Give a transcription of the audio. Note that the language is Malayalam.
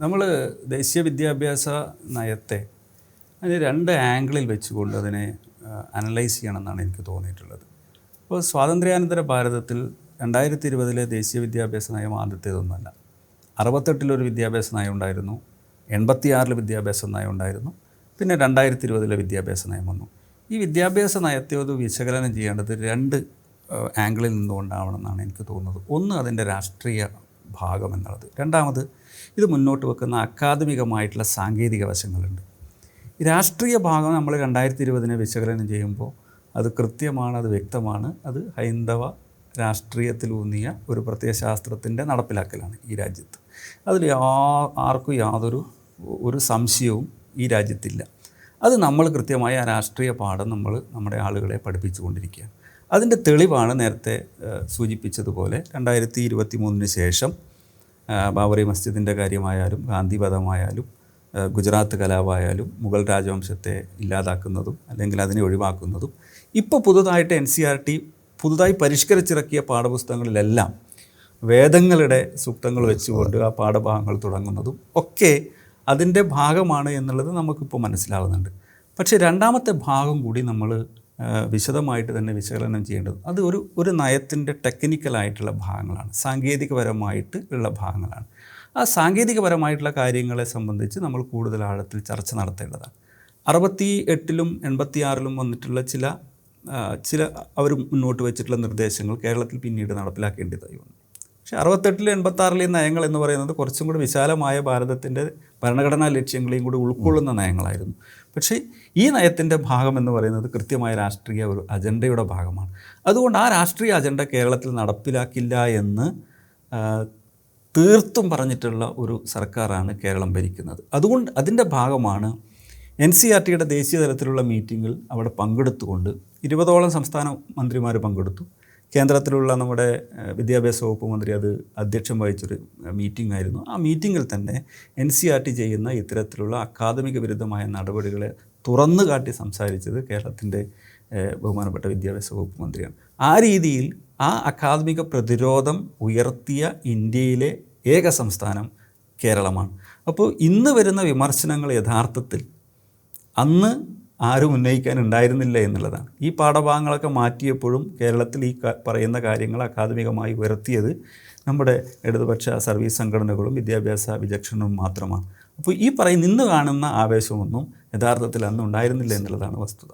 നമ്മൾ ദേശീയ വിദ്യാഭ്യാസ നയത്തെ അതിന് രണ്ട് ആംഗിളിൽ വെച്ചുകൊണ്ട് അതിനെ അനലൈസ് ചെയ്യണമെന്നാണ് എനിക്ക് തോന്നിയിട്ടുള്ളത്. അപ്പോൾ സ്വാതന്ത്ര്യാനന്തര ഭാരതത്തിൽ രണ്ടായിരത്തി ഇരുപതിലെ ദേശീയ വിദ്യാഭ്യാസ നയം ആദ്യത്തേതൊന്നുമല്ല അറുപത്തെട്ടിലൊരു വിദ്യാഭ്യാസ നയം ഉണ്ടായിരുന്നു എൺപത്തിയാറിൽ വിദ്യാഭ്യാസ നയം ഉണ്ടായിരുന്നു പിന്നെ രണ്ടായിരത്തി ഇരുപതിലെ വിദ്യാഭ്യാസ നയം വന്നു. ഈ വിദ്യാഭ്യാസ നയത്തെ ഒരു വിശകലനം ചെയ്യേണ്ടത് രണ്ട് ആംഗിളിൽ നിന്നുകൊണ്ടാവണമെന്നാണ് എനിക്ക് തോന്നുന്നത്. ഒന്ന് അതിന്റെ രാഷ്ട്രീയ ഭാഗം എന്നുള്ളത് രണ്ടാമത് ഇത് മുന്നോട്ട് വെക്കുന്ന അക്കാദമികമായിട്ടുള്ള സാങ്കേതിക വശങ്ങളുണ്ട്. രാഷ്ട്രീയ ഭാഗം നമ്മൾ രണ്ടായിരത്തി ഇരുപതിനെ വിശകലനം ചെയ്യുമ്പോൾ അത് കൃത്യമാണ് അത് വ്യക്തമാണ്. അത് ഹൈന്ദവ രാഷ്ട്രീയത്തിലൂന്നിയ ഒരു പ്രത്യയശാസ്ത്രത്തിന്റെ നടപ്പിലാക്കലാണ് ഈ രാജ്യത്ത്. അതിൽ ആർക്കും യാതൊരു ഒരു സംശയവും ഈ രാജ്യത്തില്ല. അത് നമ്മൾ കൃത്യമായി ആ രാഷ്ട്രീയ പാഠം നമ്മൾ നമ്മുടെ ആളുകളെ പഠിപ്പിച്ചുകൊണ്ടിരിക്കുകയാണ്. അതിന്റെ തെളിവാണ് നേരത്തെ സൂചിപ്പിച്ചതുപോലെ രണ്ടായിരത്തി ഇരുപത്തി മൂന്നിന് ശേഷം ബാബറി മസ്ജിദിന്റെ കാര്യമായാലും ഗാന്ധി വധമായാലും ഗുജറാത്ത് കലാപമായാലും മുഗൾ രാജവംശത്തെ ഇല്ലാതാക്കുന്നതും അല്ലെങ്കിൽ അതിനെ ഒഴിവാക്കുന്നതും ഇപ്പോൾ പുതുതായിട്ട് എൻ സി ആർ ടി പുതുതായി പരിഷ്കരിച്ചിറക്കിയ പാഠപുസ്തകങ്ങളിലെല്ലാം വേദങ്ങളുടെ സൂക്തങ്ങൾ വെച്ചുകൊണ്ട് ആ പാഠഭാഗങ്ങൾ തുടങ്ങുന്നതും ഒക്കെ അതിന്റെ ഭാഗമാണ് എന്നുള്ളത് നമുക്കിപ്പോൾ മനസ്സിലാവുന്നുണ്ട്. പക്ഷേ രണ്ടാമത്തെ ഭാഗം കൂടി നമ്മൾ വിശദമായിട്ട് തന്നെ വിശകലനം ചെയ്യേണ്ടത്. അത് ഒരു ഒരു നയത്തിന്റെ ടെക്നിക്കലായിട്ടുള്ള ഭാഗങ്ങളാണ്. സാങ്കേതികപരമായിട്ട് ഉള്ള ഭാഗങ്ങളാണ്. ആ സാങ്കേതികപരമായിട്ടുള്ള കാര്യങ്ങളെ സംബന്ധിച്ച് നമ്മൾ കൂടുതൽ ആഴത്തിൽ ചർച്ച നടത്തേണ്ടതാണ്. അറുപത്തി എട്ടിലും എൺപത്തി ആറിലും വന്നിട്ടുള്ള ചില ചില അവർ മുന്നോട്ട് വെച്ചിട്ടുള്ള നിർദ്ദേശങ്ങൾ കേരളത്തിൽ പിന്നീട് നടപ്പിലാക്കേണ്ടതായി വന്നു. പക്ഷേ അറുപത്തെട്ടിലെ എൺപത്താറിലെ നയങ്ങൾ എന്ന് പറയുന്നത് കുറച്ചും കൂടി വിശാലമായ ഭാരതത്തിന്റെ ഭരണഘടനാ ലക്ഷ്യങ്ങളെയും കൂടി ഉൾക്കൊള്ളുന്ന നയങ്ങളായിരുന്നു. പക്ഷേ ഈ നയത്തിന്റെ ഭാഗമെന്ന് പറയുന്നത് കൃത്യമായ രാഷ്ട്രീയ ഒരു അജണ്ടയുടെ ഭാഗമാണ്. അതുകൊണ്ട് ആ രാഷ്ട്രീയ അജണ്ട കേരളത്തിൽ നടപ്പിലാക്കില്ല എന്ന് തീർത്തും പറഞ്ഞിട്ടുള്ള ഒരു സർക്കാരാണ് കേരളം ഭരിക്കുന്നത്. അതുകൊണ്ട് അതിന്റെ ഭാഗമാണ് എൻ സി ആർ ടിയുടെ ദേശീയ തലത്തിലുള്ള മീറ്റിങ്ങിൽ അവിടെ പങ്കെടുത്തുകൊണ്ട് ഇരുപതോളം സംസ്ഥാന മന്ത്രിമാർ പങ്കെടുത്തു. കേന്ദ്രത്തിലുള്ള നമ്മുടെ വിദ്യാഭ്യാസ വകുപ്പ് മന്ത്രി അത് അധ്യക്ഷം വഹിച്ചൊരു മീറ്റിംഗ് ആയിരുന്നു. ആ മീറ്റിങ്ങിൽ തന്നെ എൻ സി ആർ ടി ചെയ്യുന്ന ഇത്തരത്തിലുള്ള അക്കാദമിക വിരുദ്ധമായ നടപടികളെ തുറന്നു കാട്ടി സംസാരിച്ചത് കേരളത്തിന്റെ ബഹുമാനപ്പെട്ട വിദ്യാഭ്യാസ വകുപ്പ് മന്ത്രിയാണ്. ആ രീതിയിൽ ആ അക്കാദമിക പ്രതിരോധം ഉയർത്തിയ ഇന്ത്യയിലെ ഏക സംസ്ഥാനം കേരളമാണ്. അപ്പോൾ ഇന്ന് വരുന്ന വിമർശനങ്ങൾ യഥാർത്ഥത്തിൽ അന്ന് ആരും ഉന്നയിക്കാൻ ഉണ്ടായിരുന്നില്ല എന്നുള്ളതാണ്. ഈ പാഠഭാഗങ്ങളൊക്കെ മാറ്റിയപ്പോഴും കേരളത്തിൽ ഈ പറയുന്ന കാര്യങ്ങൾ അക്കാദമികമായി ഉയർത്തിയത് നമ്മുടെ ഇടതുപക്ഷ സർവീസ് സംഘടനകളും വിദ്യാഭ്യാസ വിചക്ഷണവും മാത്രമാണ്. അപ്പോൾ ഈ പറയുന്ന ഇന്ന് കാണുന്ന ആവേശമൊന്നും യഥാർത്ഥത്തിൽ അന്ന് ഉണ്ടായിരുന്നില്ല എന്നുള്ളതാണ് വസ്തുത.